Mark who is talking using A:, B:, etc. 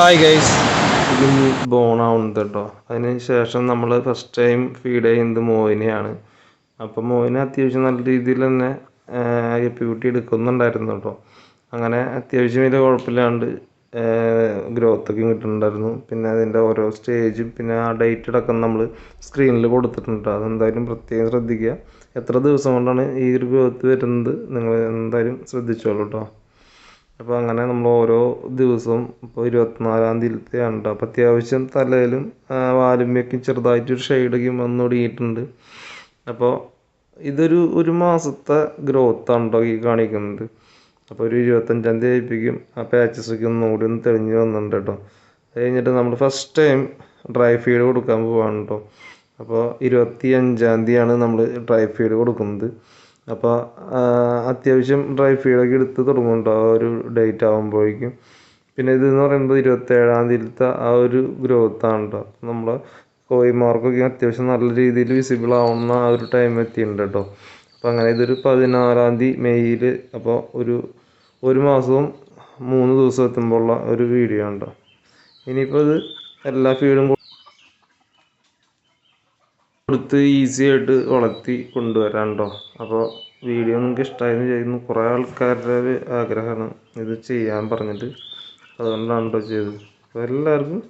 A: Hi guys bone ആവുന്നത് കേട്ടോ അതിന് ശേഷം നമ്മൾ ഫസ്റ്റ് ടൈം ഫീഡ് ചെയ്യുന്നത് മോഹിനിയാണ്. അപ്പം മോയിനെ അത്യാവശ്യം നല്ല രീതിയിൽ തന്നെ പ്യൂട്ടി എടുക്കുന്നുണ്ടായിരുന്നു കേട്ടോ അങ്ങനെ അത്യാവശ്യം വലിയ കുഴപ്പമില്ലാണ്ട് ഗ്രോത്തൊക്കെ കിട്ടുന്നുണ്ടായിരുന്നു. പിന്നെ അതിന്റെ ഓരോ സ്റ്റേജും പിന്നെ ആ ഡേറ്റ് അടക്കം നമ്മൾ സ്ക്രീനിൽ കൊടുത്തിട്ടുണ്ട്. അതെന്തായാലും പ്രത്യേകം ശ്രദ്ധിക്കുക. എത്ര ദിവസം കൊണ്ടാണ് ഈ ഒരു ഗ്രോത്ത് വരുന്നത്? നിങ്ങൾ എന്തായാലും ശ്രദ്ധിച്ചോളൂ കേട്ടോ അപ്പോൾ അങ്ങനെ നമ്മൾ ഓരോ ദിവസവും ഇപ്പോൾ ഇരുപത്തിനാലാം തീയതിയിലത്തെ കേട്ടോ അപ്പോൾ അത്യാവശ്യം തലയിലും വാലുമ്മയൊക്കെ ചെറുതായിട്ടൊരു ഷെയ്ഡൊക്കെ വന്ന് തുടങ്ങിയിട്ടുണ്ട് അപ്പോൾ ഇതൊരു ഒരു മാസത്തെ ഗ്രോത്ത് ആണ് കേട്ടോ ഈ കാണിക്കുന്നത്. അപ്പോൾ ഒരു ഇരുപത്തഞ്ചാം തീയതി ആയിപ്പിക്കും ആ പാച്ചസൊക്കെ ഒന്നുകൂടി ഒന്ന് തെളിഞ്ഞ് വന്നിട്ടുണ്ട് കേട്ടോ അത് കഴിഞ്ഞിട്ട് നമ്മൾ ഫസ്റ്റ് ടൈം ഡ്രൈ ഫീഡ് കൊടുക്കാൻ പോവാണ് കേട്ടോ അപ്പോൾ ഇരുപത്തി അഞ്ചാം തീയതിയാണ് നമ്മൾ ഡ്രൈ ഫീഡ് കൊടുക്കുന്നത്. അപ്പോൾ അത്യാവശ്യം ഡ്രൈ ഫീഡൊക്കെ എടുത്ത് തുടങ്ങുന്നുണ്ടോ. ആ ഒരു ഡേറ്റ് ആകുമ്പോഴേക്കും പിന്നെ ഇതെന്ന് പറയുമ്പോൾ ഇരുപത്തേഴാം തീയതിയിലത്തെ ആ ഒരു ഗ്രോത്താണ് കേട്ടോ നമ്മൾ കോയിമാർക്കൊക്കെ അത്യാവശ്യം നല്ല രീതിയിൽ വിസിബിൾ ആവുന്ന ആ ഒരു ടൈം എത്തിയിട്ടുണ്ട് കേട്ടോ അപ്പോൾ അങ്ങനെ ഇതൊരു പതിനാറാം തീയതി മെയ്യിൽ അപ്പോൾ ഒരു ഒരു മാസവും മൂന്ന് ദിവസം എത്തുമ്പോഴുള്ള ഒരു വീഡിയോ ആണ് ഇനിയിപ്പോൾ ഇത് എല്ലാ ഫീഡും കൊടുത്ത് ഈസി ആയിട്ട് വളർത്തി കൊണ്ടുവരാൻ കേട്ടോ അപ്പോൾ വീഡിയോ നിങ്ങൾക്ക് ഇഷ്ടമായെന്ന് ചെയ്യുന്നു കുറേ ആൾക്കാരുടെ ഒരു ആഗ്രഹമാണ് ഇത് ചെയ്യാൻ പറഞ്ഞിട്ട്. അതുകൊണ്ടാണ് കേട്ടോ ചെയ്തത്. അപ്പോൾ എല്ലാവർക്കും